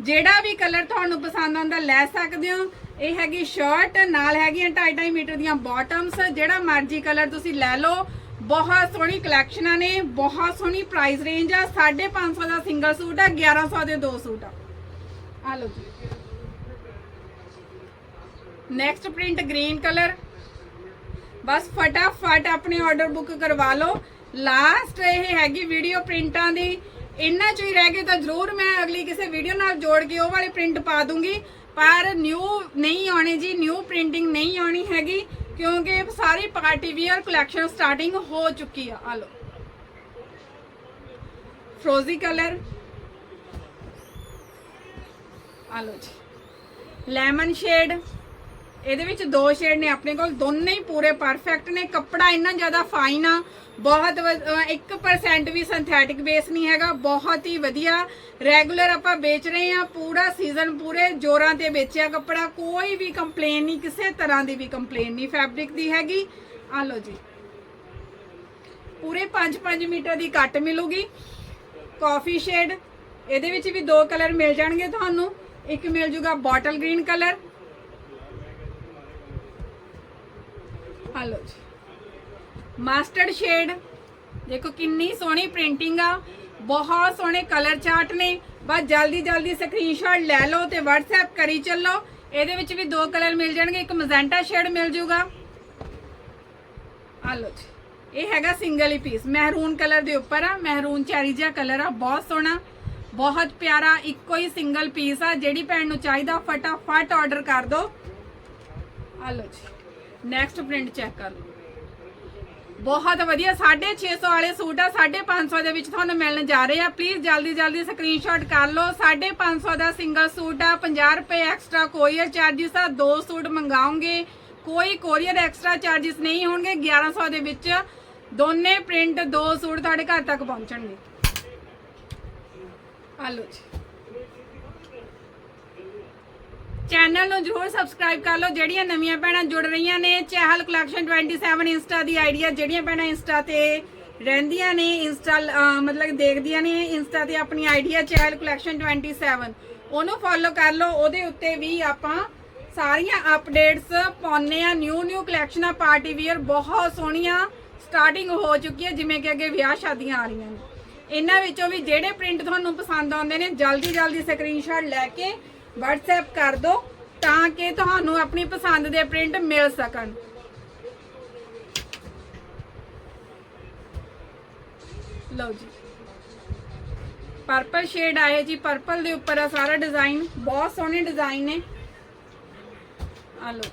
ਜਿਹੜਾ ਵੀ ਕਲਰ ਤੁਹਾਨੂੰ ਪਸੰਦ ਆਉਂਦਾ ਲੈ ਸਕਦੇ ਹੋ। ਇਹ ਹੈਗੀ ਸ਼ਰਟ, ਨਾਲ ਹੈਗੀਆਂ 2.5 ਮੀਟਰ ਦੀਆਂ ਬਾਟਮਸ ਜਿਹੜਾ ਮਰਜ਼ੀ ਕਲਰ ਤੁਸੀਂ ਲੈ ਲਓ। ਬਹੁਤ ਸੋਹਣੀ ਕਲੈਕਸ਼ਨਾਂ ਨੇ, ਬਹੁਤ ਸੋਹਣੀ ਪ੍ਰਾਈਸ ਰੇਂਜ ਆ। 550 ਦਾ ਸਿੰਗਲ ਸੂਟ ਆ 1100 ਦੇ ਦੋ ਸੂਟ ਆ। ਆ ਲਓ ਜੀ। ਨੈਕਸਟ ਪ੍ਰਿੰਟ ਗ੍ਰੀਨ ਕਲਰ ਬਸ ਫਟਾਫਟ ਆਪਣੇ ਆਰਡਰ ਬੁੱਕ ਕਰਵਾ ਲਓ। ਲਾਸਟ ਇਹ ਹੈਗੀ ਵੀਡੀਓ ਪ੍ਰਿੰਟਾਂ ਦੀ। ਇੰਨਾ ਚੋਂ ਹੀ ਰਹਿ ਗਏ ਤਾਂ ਜ਼ਰੂਰ ਮੈਂ ਅਗਲੀ ਕਿਸੇ ਵੀਡੀਓ ਨਾਲ ਜੋੜ ਕੇ ਉਹ ਵਾਲੇ ਪ੍ਰਿੰਟ ਪਾ ਦੂੰਗੀ। ਪਰ ਨਿਊ ਨਹੀਂ ਆਉਣੇ ਜੀ ਨਿਊ ਪ੍ਰਿੰਟਿੰਗ ਨਹੀਂ ਆਉਣੀ ਹੈਗੀ, ਕਿਉਂਕਿ ਸਾਰੀ ਪਾਰਟੀ ਵੀਅਰ ਕਲੈਕਸ਼ਨ ਸਟਾਰਟਿੰਗ ਹੋ ਚੁੱਕੀ ਆ। ਆ ਲਓ। ਫਰੋਜ਼ੀ ਕਲਰ ਆ ਲਓ ਜੀ। ਲੈਮਨ ਸ਼ੇਡ ਇਹਦੇ ਵਿੱਚ ਦੋ ਸ਼ੇਡ ਨੇ ਆਪਣੇ ਕੋਲ, ਦੋਨੇ ਹੀ ਪੂਰੇ ਪਰਫੈਕਟ ਨੇ। ਕੱਪੜਾ ਇੰਨਾ ਜ਼ਿਆਦਾ ਫਾਈਨ ਆ, ਬਹੁਤ ਵ- ਅਹ 1% ਵੀ ਸਿੰਥੈਟਿਕ ਬੇਸ ਨਹੀਂ ਹੈਗਾ, ਬਹੁਤ ਹੀ ਵਧੀਆ। ਰੈਗੂਲਰ ਆਪਾਂ ਵੇਚ ਰਹੇ ਆ ਪੂਰਾ ਸੀਜ਼ਨ ਪੂਰੇ ਜੋਰਾਂ ਤੇ ਵੇਚਿਆ ਕੱਪੜਾ। ਕੋਈ ਵੀ ਕੰਪਲੇਨ ਨਹੀਂ, ਕਿਸੇ ਤਰ੍ਹਾਂ ਦੀ ਵੀ ਕੰਪਲੇਨ ਨਹੀਂ ਫੈਬਰਿਕ ਦੀ ਹੈਗੀ। ਆ ਲਓ ਜੀ। ਪੂਰੇ 5-5 ਮੀਟਰ ਦੀ ਕੱਟ ਮਿਲੂਗੀ। ਕਾਫੀ ਸ਼ੇਡ ਇਹਦੇ ਵਿੱਚ ਵੀ ਦੋ ਕਲਰ ਮਿਲ ਜਾਣਗੇ ਤੁਹਾਨੂੰ। ਇੱਕ ਮਿਲ ਜੂਗਾ ਬੋਟਲ ਗ੍ਰੀਨ ਕਲਰ ਹਲੋ ਜੀ। ਮਾਸਟਰਡ ਸ਼ੇਡ ਦੇਖੋ ਕਿੰਨੀ ਸੋਹਣੀ ਪ੍ਰਿੰਟਿੰਗ ਆ। ਬਹੁਤ ਸੋਹਣੇ ਕਲਰ ਚਾਰਟ ਨੇ। ਬਸ ਜਲਦੀ ਜਲਦੀ ਸਕਰੀਨਸ਼ਾਟ ਲੈ ਲਓ ਤੇ WhatsApp ਕਰੀ ਚੱਲੋ। ਇਹਦੇ ਵਿੱਚ ਵੀ ਦੋ ਕਲਰ ਮਿਲ ਜਾਣਗੇ, ਇੱਕ ਮਜ਼ੈਂਟਾ ਸ਼ੇਡ ਮਿਲ ਜੂਗਾ। ਆ ਲਓ ਜੀ। ਇਹ ਹੈਗਾ ਸਿੰਗਲ ਹੀ ਪੀਸ ਮਹਿਰੂਨ ਕਲਰ ਦੇ ਉੱਪਰ ਆ। ਮਹਿਰੂਨ ਚੈਰੀ ਜਿਹਾ ਕਲਰ ਆ। ਬਹੁਤ ਸੋਹਣਾ। ਬਹੁਤ ਪਿਆਰਾ, ਇੱਕੋ ਹੀ ਸਿੰਗਲ ਪੀਸ ਆ। ਜਿਹੜੀ ਭੈਣ ਨੂੰ ਚਾਹੀਦਾ, ਫਟਾਫਟ ਆਰਡਰ ਕਰ ਦਿਓ। ਆ ਲਓ ਜੀ। ਨੈਕਸਟ ਪ੍ਰਿੰਟ ਚੈੱਕ ਕਰ ਲਓ। ਬਹੁਤ ਵਧੀਆ 650 ਵਾਲੇ ਸੂਟ ਆ 550 ਦੇ ਵਿੱਚ ਤੁਹਾਨੂੰ ਮਿਲਣ ਜਾ ਰਹੇ ਆ। ਪਲੀਜ਼ ਜਲਦੀ ਜਲਦੀ ਸਕਰੀਨਸ਼ਾਟ ਕਰ ਲਓ। 550 ਦਾ ਸਿੰਗਲ ਸੂਟ ਆ 50 ਰੁਪਏ ਐਕਸਟਰਾ ਕੋਰੀਅਰ ਚਾਰजेस ਆ, ਦੋ ਸੂਟ ਮੰਗਾਉਂਗੇ ਕੋਈ ਕੋਰੀਅਰ ਐਕਸਟਰਾ ਚਾਰजेस ਨਹੀਂ ਹੋਣਗੇ 1100 ਦੇ ਵਿੱਚ ਦੋਨੇ ਪ੍ਰਿੰਟ ਦੋ ਸੂਟ ਤੁਹਾਡੇ ਘਰ ਤੱਕ ਪਹੁੰਚਣਗੇ। ਆ ਲਓ ਜੀ। ਚੈਨਲ ਨੂੰ ਜਰੂਰ ਸਬਸਕ੍ਰਾਈਬ ਕਰ ਲਓ, ਜਿਹੜੀਆਂ ਨਵੀਆਂ ਭੈਣਾਂ ਜੁੜ ਰਹੀਆਂ ਨੇ। ਚਹਿਲ ਕਲੈਕਸ਼ਨ 27 ਇੰਸਟਾ ਦੀ ਆਈਡੀਆ ਜਿਹੜੀਆਂ ਭੈਣਾਂ ਇੰਸਟਾ ਤੇ ਰਹਿੰਦੀਆਂ ਨੇ ਇੰਸਟਾ ਮਤਲਬ ਦੇਖਦੀਆਂ ਨੇ ਇੰਸਟਾ ਤੇ ਆਪਣੀ ਆਈਡੀਆ ਆ, ਚਹਿਲ ਕਲੈਕਸ਼ਨ 27 ਉਹਨੂੰ ਫੋਲੋ ਕਰ ਲਓ, ਉਹਦੇ ਉੱਤੇ ਵੀ ਆਪਾਂ ਸਾਰੀਆਂ ਅਪਡੇਟਸ ਪਾਉਨੇ ਆ। ਨਿਊ ਨਿਊ ਕਲੈਕਸ਼ਨਾਂ ਪਾਰਟੀ ਵੀਅਰ ਬਹੁਤ ਸੋਹਣੀਆਂ ਸਟਾਰਟਿੰਗ ਹੋ ਚੁੱਕੀ ਹੈ ਜਿਵੇਂ ਕਿ ਅੱਗੇ ਵਿਆਹ ਸ਼ਾਦੀਆਂ ਆ ਰਹੀਆਂ ਨੇ। ਇਹਨਾਂ ਵਿੱਚੋਂ ਵੀ ਜਿਹੜੇ ਪ੍ਰਿੰਟ ਤੁਹਾਨੂੰ ਪਸੰਦ ਆਉਂਦੇ ਨੇ ਜਲਦੀ ਜਲਦੀ ਸਕਰੀਨਸ਼ਾਟ ਲੈ ਕੇ WhatsApp ਕਰ ਦਿਓ ਤਾਂ ਕਿ ਤੁਹਾਨੂੰ ਆਪਣੀ ਪਸੰਦ ਦੇ ਪ੍ਰਿੰਟ ਮਿਲ ਸਕਣ। ਲਓ ਜੀ। ਪਰਪਲ ਸ਼ੇਡ ਆਇਆ ਜੀ। ਪਰਪਲ ਦੇ ਉੱਪਰ ਆ ਸਾਰਾ ਡਿਜ਼ਾਈਨ ਬਹੁਤ ਸੋਹਣੇ ਡਿਜ਼ਾਈਨ ਨੇ। ਆ ਲਓ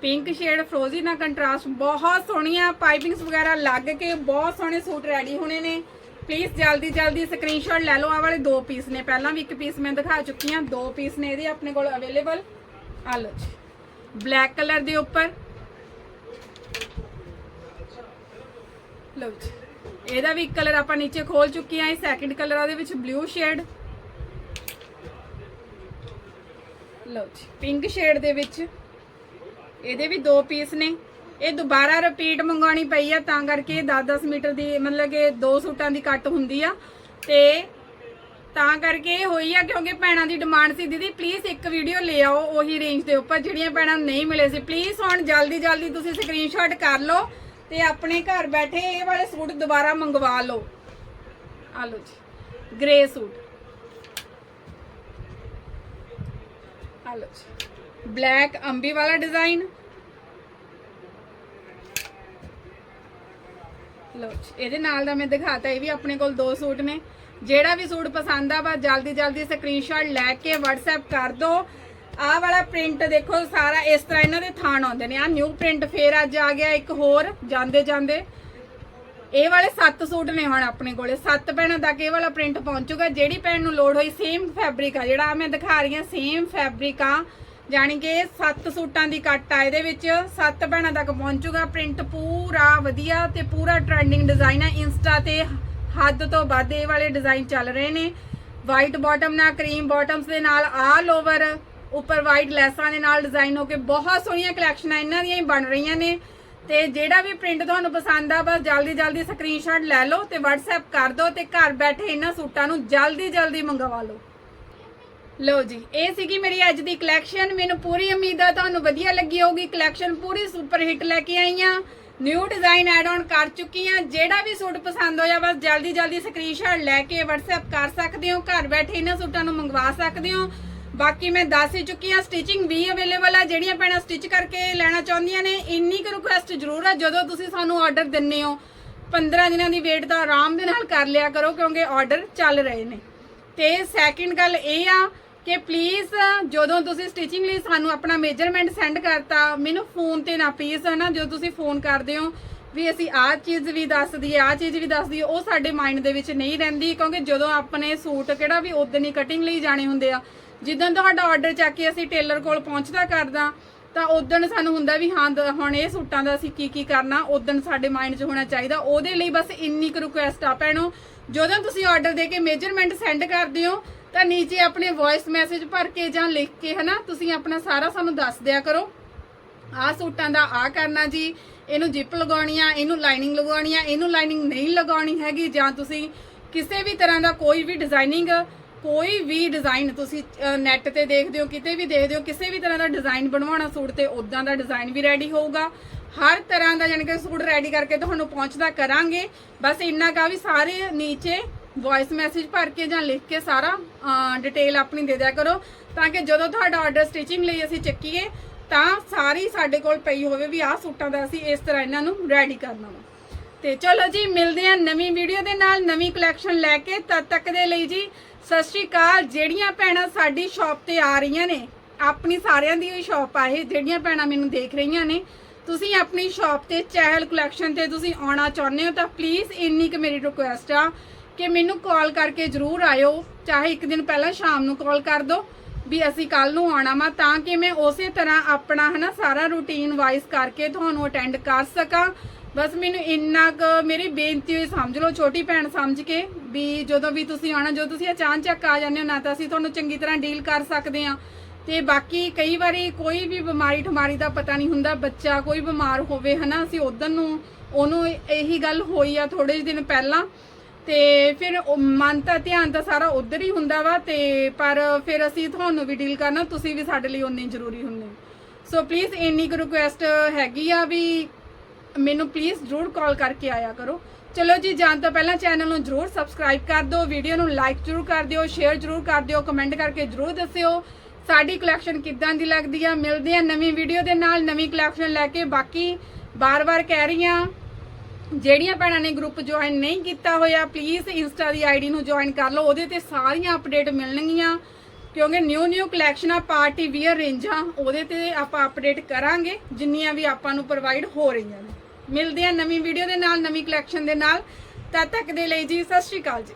ਪਿੰਕ ਸ਼ੇਡ ਫਰੋਜ਼ੀ ਨਾਲ ਕੰਟਰਾਸਟ ਬਹੁਤ ਸੋਹਣੀਆਂ ਪਾਈਪਿੰਗਸ ਵਗੈਰਾ ਲੱਗ ਕੇ ਬਹੁਤ ਸੋਹਣੇ ਸੂਟ ਰੈਡੀ ਹੋਣੇ ਨੇ। ਪਲੀਜ਼ ਜਲਦੀ ਜਲਦੀ ਸਕਰੀਨਸ਼ਾਟ ਲੈ ਲਓ। ਆ ਵਾਲੇ ਦੋ ਪੀਸ ਨੇ। ਪਹਿਲਾਂ ਵੀ ਇੱਕ ਪੀਸ ਮੈਂ ਦਿਖਾ ਚੁੱਕੀ ਹਾਂ। ਦੋ ਪੀਸ ਨੇ ਇਹਦੇ ਆਪਣੇ ਕੋਲ ਅਵੇਲੇਬਲ ਆ ਲਓ ਜੀ। ਬਲੈਕ ਕਲਰ ਦੇ ਉੱਪਰ। ਲਓ ਜੀ। ਇਹਦਾ ਵੀ ਇੱਕ ਕਲਰ ਆਪਾਂ ਨੀਚੇ ਖੋਲ ਚੁੱਕੇ ਹਾਂ। ਇਹ ਸੈਕਿੰਡ ਕਲਰ ਆ, ਉਹਦੇ ਵਿੱਚ ਬਲੂ ਸ਼ੇਡ ਲਓ ਜੀ। ਪਿੰਕ ਸ਼ੇਡ ਦੇ ਵਿੱਚ। ਇਹਦੇ ਵੀ ਦੋ ਪੀਸ ਨੇ। ਇਹ ਦੁਬਾਰਾ ਰਿਪੀਟ ਮੰਗਵਾਉਣੀ ਪਈ ਆ, ਤਾਂ ਕਰਕੇ 10-10 ਮੀਟਰ ਦੀ, ਮਤਲਬ ਕਿ ਦੋ ਸੂਟਾਂ ਦੀ ਕੱਟ ਹੁੰਦੀ ਆ। ਤੇ ਤਾਂ ਕਰਕੇ ਇਹ ਹੋਈ ਆ, ਕਿਉਂਕਿ ਭੈਣਾਂ ਦੀ ਡਿਮਾਂਡ ਸੀ ਦੀਦੀ ਪਲੀਜ਼ ਇੱਕ ਵੀਡੀਓ ਲੈ ਆਓ ਉਹੀ ਰੇਂਜ ਦੇ ਉੱਪਰ, ਜਿਹੜੀਆਂ ਭੈਣਾਂ ਨੂੰ ਨਹੀਂ ਮਿਲੇ ਸੀ। ਪਲੀਜ਼ ਹੁਣ ਜਲਦੀ ਜਲਦੀ ਤੁਸੀਂ ਸਕਰੀਨਸ਼ਾਟ ਕਰ ਲਓ ਤੇ ਆਪਣੇ ਘਰ ਬੈਠੇ ਇਹ ਵਾਲੇ ਸੂਟ ਦੁਬਾਰਾ ਮੰਗਵਾ ਲਓ। ਆ ਲਓ ਜੀ ਗ੍ਰੇ ਸੂਟ। ਆ ਲਓ ਜੀ ਬਲੈਕ ਅੰਬੀ ਵਾਲਾ ਡਿਜ਼ਾਈਨ ਲੋ ਇਹਦੇ ਨਾਲ ਦਾ ਮੈਂ ਦਿਖਾਤਾ, ਇਹ ਵੀ ਆਪਣੇ ਕੋਲ ਦੋ ਸੂਟ ਨੇ। ਜਿਹੜਾ ਵੀ ਸੂਟ ਪਸੰਦ ਆ, ਬਸ ਜਲਦੀ ਜਲਦੀ ਸਕਰੀਨਸ਼ਾਟ ਲੈ ਕੇ WhatsApp ਕਰ ਦਿਓ ਆਹ ਵਾਲਾ ਪ੍ਰਿੰਟ ਦੇਖੋ, ਸਾਰਾ ਇਸ ਤਰ੍ਹਾਂ ਇਹਨਾਂ ਦੇ ਥਾਣ ਆਉਂਦੇ ਨੇ। ਆ ਨਿਊ ਪ੍ਰਿੰਟ ਫੇਰ ਅੱਜ ਆ ਗਿਆ ਇੱਕ ਹੋਰ, ਜਾਂਦੇ ਜਾਂਦੇ। ਇਹ ਵਾਲੇ 7 ਸੂਟ ਨੇ ਹੁਣ ਆਪਣੇ ਕੋਲੇ। 7 ਭੈਣਾਂ ਤੱਕ ਇਹ ਵਾਲਾ ਪ੍ਰਿੰਟ ਪਹੁੰਚੂਗਾ ਜਿਹੜੀ ਭੈਣ ਨੂੰ ਲੋਡ ਹੋਈ ਸੇਮ ਫੈਬਰਿਕ ਆ। ਜਿਹੜਾ ਆਹ ਮੈਂ ਦਿਖਾ ਰਹੀ ਹਾਂ ਸੇਮ ਫੈਬਰਿਕ ਆ। ਜਾਣੀ ਕਿ 7 ਸੂਟਾਂ ਦੀ ਕੱਟ ਆ, ਇਹਦੇ ਵਿੱਚ 7 ਭੈਣਾਂ ਤੱਕ ਪਹੁੰਚੂਗਾ ਪ੍ਰਿੰਟ ਪੂਰਾ ਵਧੀਆ ਤੇ ਪੂਰਾ ਟ੍ਰੈਂਡਿੰਗ ਡਿਜ਼ਾਈਨ ਆ। ਇੰਸਟਾ ਤੇ ਹੱਦ ਤੋਂ ਵੱਧ ਇਹ ਵਾਲੇ ਡਿਜ਼ਾਈਨ ਚੱਲ ਰਹੇ ਨੇ। ਵਾਈਟ ਬਾਟਮ ਨਾਲ ਕਰੀਮ ਬਾਟਮਸ ਦੇ ਨਾਲ ਆਲ ਓਵਰ ਉੱਪਰ ਵਾਈਟ ਲੈਸਾਂ ਦੇ ਨਾਲ ਡਿਜ਼ਾਈਨ ਹੋ ਕੇ ਬਹੁਤ ਸੋਹਣੀਆਂ ਕਲੈਕਸ਼ਨਾਂ ਇਹਨਾਂ ਦੀਆਂ ਹੀ ਬਣ ਰਹੀਆਂ ਨੇ। ਤੇ ਜਿਹੜਾ ਵੀ ਪ੍ਰਿੰਟ ਤੁਹਾਨੂੰ ਪਸੰਦ ਆ, ਬਸ ਜਲਦੀ ਜਲਦੀ ਸਕਰੀਨਸ਼ਾਟ ਲੈ ਲਓ ਤੇ WhatsApp ਕਰ ਦਿਓ ਤੇ ਘਰ ਬੈਠੇ ਇਹਨਾਂ ਸੂਟਾਂ ਨੂੰ ਜਲਦੀ ਜਲਦੀ ਮੰਗਵਾ ਲਓ। ਲਓ ਜੀ, ਇਹ ਸੀਗੀ ਮੇਰੀ ਅੱਜ ਦੀ ਕਲੈਕਸ਼ਨ ਮੈਨੂੰ ਪੂਰੀ ਉਮੀਦ ਆ, ਤੁਹਾਨੂੰ ਵਧੀਆ ਲੱਗੀ ਹੋਊਗੀ। ਕਲੈਕਸ਼ਨ ਪੂਰੀ ਸੁਪਰ ਹਿੱਟ ਲੈ ਕੇ ਆਈ ਆ ਨਿਊ ਡਿਜ਼ਾਈਨ ਐਡ ਆਨ ਕਰ ਚੁੱਕੀ ਆ ਜਿਹੜਾ ਵੀ ਸੂਟ ਪਸੰਦ ਹੋਇਆ, ਬਸ ਜਲਦੀ ਜਲਦੀ ਸਕਰੀਨਸ਼ਾਟ ਲੈ ਕੇ WhatsApp ਕਰ ਸਕਦੇ ਹੋ। ਘਰ ਬੈਠੇ ਇਹਨਾਂ ਸੂਟਾਂ ਨੂੰ ਮੰਗਵਾ ਸਕਦੇ ਹੋ। ਬਾਕੀ ਮੈਂ ਦੱਸ ਹੀ ਚੁੱਕੀ ਆ ਸਟਿਚਿੰਗ ਵੀ ਅਵੇਲੇਬਲ ਆ। ਜਿਹੜੀਆਂ ਭੈਣਾਂ ਸਟਿਚ ਕਰਕੇ ਲੈਣਾ ਚਾਹੁੰਦੀਆਂ ਨੇ, ਇੰਨੀ ਕੁ ਰਿਕੁਐਸਟ ਜ਼ਰੂਰ ਆ। ਜਦੋਂ ਤੁਸੀਂ ਸਾਨੂੰ ਆਰਡਰ ਦਿੰਨੇ ਹੋ 15 ਦਿਨਾਂ ਦੀ ਵੇਟ ਦਾ ਆਰਾਮ ਦੇ ਨਾਲ ਕਰ ਲਿਆ ਕਰੋ, ਕਿਉਂਕਿ ਆਰਡਰ ਚੱਲ ਰਹੇ ਨੇ। ਤੇ ਸੈਕਿੰਡ ਗੱਲ ਇਹ ਆ ਕਿ ਪਲੀਜ਼ ਜਦੋਂ ਤੁਸੀਂ ਸਟਿਚਿੰਗ ਲਈ ਸਾਨੂੰ ਆਪਣਾ ਮੇਜਰਮੈਂਟ ਸੈਂਡ ਕਰਤਾ, ਮੈਨੂੰ ਫੋਨ ਤੇ ਨਾ ਪਲੀਜ਼ ਨਾ ਜਦੋਂ ਤੁਸੀਂ ਫੋਨ ਕਰਦੇ ਹੋ, ਵੀ ਅਸੀਂ ਆਹ ਚੀਜ਼ ਵੀ ਦੱਸ ਦਈਏ, ਆਹ ਚੀਜ਼ ਵੀ ਦੱਸ ਦਈਏ, ਉਹ ਸਾਡੇ ਮਾਈਂਡ ਦੇ ਵਿੱਚ ਨਹੀਂ ਰਹਿੰਦੀ, ਕਿਉਂਕਿ ਜਦੋਂ ਆਪਣੇ ਸੂਟ ਕਿਹੜਾ ਵੀ ਉਦੋਂ ਹੀ ਕਟਿੰਗ ਲਈ ਜਾਣੇ ਹੁੰਦੇ ਆ ਜਿੱਦਾਂ ਤੁਹਾਡਾ ਆਰਡਰ ਚੱਕ ਕੇ ਅਸੀਂ ਟੇਲਰ ਕੋਲ ਪਹੁੰਚਦਾ ਕਰਦਾ, ਤਾਂ ਉਦੋਂ ਸਾਨੂੰ ਹੁੰਦਾ ਵੀ ਹਾਂ, ਦ- ਹੁਣ ਇਹ ਸੂਟਾਂ ਦਾ ਅਸੀਂ ਕੀ ਕੀ ਕਰਨਾ ਉਦੋਂ ਸਾਡੇ ਮਾਈਂਡ 'ਚ ਹੋਣਾ ਚਾਹੀਦਾ, ਉਹਦੇ ਲਈ ਬਸ ਇੰਨੀ ਕੁ ਰਿਕੁਐਸਟ ਆ ਭੈਣੋ, ਜਦੋਂ ਤੁਸੀਂ ਆਰਡਰ ਦੇ ਕੇ ਮੇਜਰਮੈਂਟ ਸੈਂਡ ਕਰਦੇ ਹੋ ਤਾਂ ਨੀਚੇ ਆਪਣੇ ਵੌਇਸ ਮੈਸੇਜ ਭਰ ਕੇ ਜਾਂ ਲਿਖ ਕੇ, ਹਨਾ, ਤੁਸੀਂ ਆਪਣਾ ਸਾਰਾ ਸਾਨੂੰ ਦੱਸ ਦਿਆ ਕਰੋ। ਆਹ ਸੂਟਾਂ ਦਾ ਆ ਕਰਨਾ ਜੀ, ਇਹਨੂੰ ਜਿਪ ਲਗਾਉਣੀ ਆ, ਇਹਨੂੰ ਲਾਈਨਿੰਗ ਲਗਾਉਣੀ ਆ, ਇਹਨੂੰ ਲਾਈਨਿੰਗ ਨਹੀਂ ਲਗਾਉਣੀ ਹੈਗੀ, ਜਾਂ ਤੁਸੀਂ ਕਿਸੇ ਵੀ ਤਰ੍ਹਾਂ ਦਾ ਕੋਈ ਵੀ ਡਿਜ਼ਾਈਨਿੰਗ ਕੋਈ ਵੀ ਡਿਜ਼ਾਈਨ ਤੁਸੀਂ ਨੈਟ ਤੇ ਦੇਖਦੇ ਹੋ, ਕਿਤੇ ਵੀ ਦੇਖਦੇ ਹੋ, ਕਿਸੇ ਵੀ ਤਰ੍ਹਾਂ ਦਾ ਡਿਜ਼ਾਈਨ ਬਣਵਾਉਣਾ ਸੂਟ ਤੇ ਉਦਾਂ ਦਾ ਡਿਜ਼ਾਈਨ ਵੀ ਰੈਡੀ ਹੋਊਗਾ। ਹਰ ਤਰ੍ਹਾਂ ਦਾ ਯਾਨੀ ਕਿ ਸੂਟ ਰੈਡੀ ਕਰਕੇ ਤੁਹਾਨੂੰ ਪਹੁੰਚਦਾ ਕਰਾਂਗੇ। ਬਸ ਇੰਨਾ ਕਾ ਵੀ ਸਾਰੇ ਨੀਚੇ ਵੌਇਸ ਮੈਸੇਜ ਭਰ ਕੇ ਜਾਂ ਲਿਖ ਕੇ ਸਾਰਾ ਡਿਟੇਲ ਆਪਣੀ ਦੇ ਦਿਆ ਕਰੋ, ਤਾਂ ਕਿ ਜਦੋਂ ਤੁਹਾਡਾ ਆਰਡਰ ਸਟਿਚਿੰਗ ਲਈ ਅਸੀਂ ਚੱਕੀਏ, ਤਾਂ ਸਾਰੀ ਸਾਡੇ ਕੋਲ ਪਈ ਹੋਵੇ ਵੀ ਆਹ ਸੂਟਾਂ ਦਾ ਅਸੀਂ ਇਸ ਤਰ੍ਹਾਂ ਇਹਨਾਂ ਨੂੰ ਰੈਡੀ ਕਰਨਾ ਵਾ। ਤੇ ਚਲੋ ਜੀ, ਮਿਲਦੇ ਹਾਂ ਨਵੀਂ ਵੀਡੀਓ ਦੇ ਨਾਲ, ਨਵੀਂ ਕਲੈਕਸ਼ਨ ਲੈ ਕੇ, ਤਦ ਤੱਕ ਦੇ ਲਈ ਜੀ, ਸਤਿ ਸ਼੍ਰੀ ਅਕਾਲ। ਜਿਹੜੀਆਂ ਭੈਣਾਂ ਸਾਡੀ ਸ਼ਾਪ ਤੇ ਆ ਰਹੀਆਂ ਨੇ, ਆਪਣੀ ਸਾਰਿਆਂ ਦੀ ਹੀ ਸ਼ਾਪ ਆ ਇਹ, ਜਿਹੜੀਆਂ ਭੈਣਾਂ ਮੈਨੂੰ ਦੇਖ ਰਹੀਆਂ ਨੇ, ਤੁਸੀਂ ਆਪਣੀ ਸ਼ਾਪ ਤੇ ਚਹਿਲ ਕਲੈਕਸ਼ਨ ਤੇ ਤੁਸੀਂ ਆਉਣਾ ਚਾਹੁੰਦੇ ਹੋ, ਤਾਂ ਪਲੀਜ਼ ਇੰਨੀ ਕੁ ਮੇਰੀ ਰਿਕੁਐਸਟ ਆ ਕਿ ਮੈਨੂੰ ਕਾਲ ਕਰਕੇ ਜਰੂਰ ਆਇਓ, ਚਾਹੇ ਇੱਕ ਦਿਨ ਪਹਿਲਾਂ ਸ਼ਾਮ ਨੂੰ ਕਾਲ ਕਰ ਦਿਓ ਵੀ ਅਸੀਂ ਕੱਲ ਨੂੰ ਆਉਣਾ ਵਾ, ਤਾਂ ਕਿ ਮੈਂ ਉਸੇ ਤਰ੍ਹਾਂ ਆਪਣਾ ਹਨਾ ਸਾਰਾ ਰੂਟੀਨ ਵਾਈਜ਼ ਕਰਕੇ ਤੁਹਾਨੂੰ ਅਟੈਂਡ ਕਰ ਸਕਾਂ। ਬਸ ਮੈਨੂੰ ਇੰਨਾ ਕੁ ਮੇਰੀ ਬੇਨਤੀ ਹੋਈ, ਸਮਝ ਲਓ ਛੋਟੀ ਭੈਣ ਸਮਝ ਕੇ, ਵੀ ਜਦੋਂ ਵੀ ਤੁਸੀਂ ਆਣਾ ਜਦੋਂ ਤੁਸੀਂ ਅਚਾਨਚੱਕ ਆ ਜਾਂਦੇ ਹੋ, ਨਾ ਤਾਂ ਅਸੀਂ ਤੁਹਾਨੂੰ ਚੰਗੀ ਤਰ੍ਹਾਂ ਡੀਲ ਕਰ ਸਕਦੇ ਹਾਂ। ਤੇ ਬਾਕੀ ਕਈ ਵਾਰੀ ਕੋਈ ਵੀ ਬਿਮਾਰੀ ਠਮਾਰੀ ਦਾ ਪਤਾ ਨਹੀਂ ਹੁੰਦਾ, ਬੱਚਾ ਕੋਈ ਬਿਮਾਰ ਹੋਵੇ ਹਨਾ, ਅਸੀਂ ਉਦੋਂ ਨੂੰ ਉਹਨੂੰ ਇਹੀ ਗੱਲ ਹੋਈ ਆ ਥੋੜੇ ਜਿਹੇ ਦਿਨ ਪਹਿਲਾਂ। ਤੇ ਫਿਰ ਉਹ ਮਨ ਤਾਂ ਧਿਆਨ ਤਾਂ ਸਾਰਾ ਉਧਰ ਹੀ ਹੁੰਦਾ ਵਾ ਤੇ ਪਰ ਫਿਰ ਅਸੀਂ ਤੁਹਾਨੂੰ ਵੀ ਡੀਲ ਕਰਨਾ, ਤੁਸੀਂ ਵੀ ਸਾਡੇ ਲਈ ਉਨੇ ਜ਼ਰੂਰੀ ਹੁੰਦੇ। ਸੋ ਪਲੀਜ਼ ਇੰਨੀ ਕੁ ਰਿਕੁਐਸਟ ਹੈਗੀ ਆ ਵੀ ਮੈਨੂੰ ਪਲੀਜ਼ ਜਰੂਰ ਕਾਲ ਕਰਕੇ ਆਇਆ ਕਰੋ। ਚਲੋ ਜੀ, ਜਾਣ ਤੋਂ ਪਹਿਲਾਂ ਚੈਨਲ ਨੂੰ ਜਰੂਰ ਸਬਸਕ੍ਰਾਈਬ ਕਰ ਦਿਓ ਵੀਡੀਓ ਨੂੰ ਲਾਈਕ ਜਰੂਰ ਕਰ ਦਿਓ ਸ਼ੇਅਰ ਜਰੂਰ ਕਰ ਦਿਓ ਕਮੈਂਟ ਕਰਕੇ ਜਰੂਰ ਦੱਸਿਓ। ਸਾਡੀ ਕਲੈਕਸ਼ਨ ਕਿੱਦਾਂ ਦੀ ਲੱਗਦੀ ਆ? ਮਿਲਦੇ ਆ ਨਵੀਂ ਵੀਡੀਓ ਦੇ ਨਾਲ, ਨਵੀਂ ਕਲੈਕਸ਼ਨ ਲੈ ਕੇ ਬਾਕੀ ਬਾਰ-ਬਾਰ ਕਹਿ ਰਹੀ ਆ। ਜਿਹੜੀਆਂ ਭੈਣਾਂ ਨੇ ਗਰੁੱਪ ਜੁਆਇਨ ਨਹੀਂ ਕੀਤਾ ਹੋਇਆ ਪਲੀਜ਼ ਇੰਸਟਾ ਦੀ ਆਈਡੀ ਨੂੰ ਜੁਆਇਨ ਕਰ ਲਓ। ਉਹਦੇ ਤੇ ਸਾਰੀਆਂ ਅਪਡੇਟ ਮਿਲਣਗੀਆਂ, ਕਿਉਂਕਿ ਨਿਊ ਨਿਊ ਕਲੈਕਸ਼ਨਾਂ ਪਾਰਟੀ ਵੀਅਰ ਰੇਂਜਾਂ ਉਹਦੇ ਤੇ ਆਪਾਂ ਅਪਡੇਟ ਕਰਾਂਗੇ, ਜਿੰਨੀਆਂ ਵੀ ਆਪਾਂ ਨੂੰ ਪ੍ਰੋਵਾਈਡ ਹੋ ਰਹੀਆਂ ਨੇ। ਮਿਲਦੇ ਆ ਨਵੀਂ ਵੀਡੀਓ ਦੇ ਨਾਲ, ਨਵੀਂ ਕਲੈਕਸ਼ਨ ਦੇ ਨਾਲ। ਤਦ ਤੱਕ ਦੇ ਲਈ ਜੀ, ਸਤਿ ਸ਼੍ਰੀ ਅਕਾਲ ਜੀ।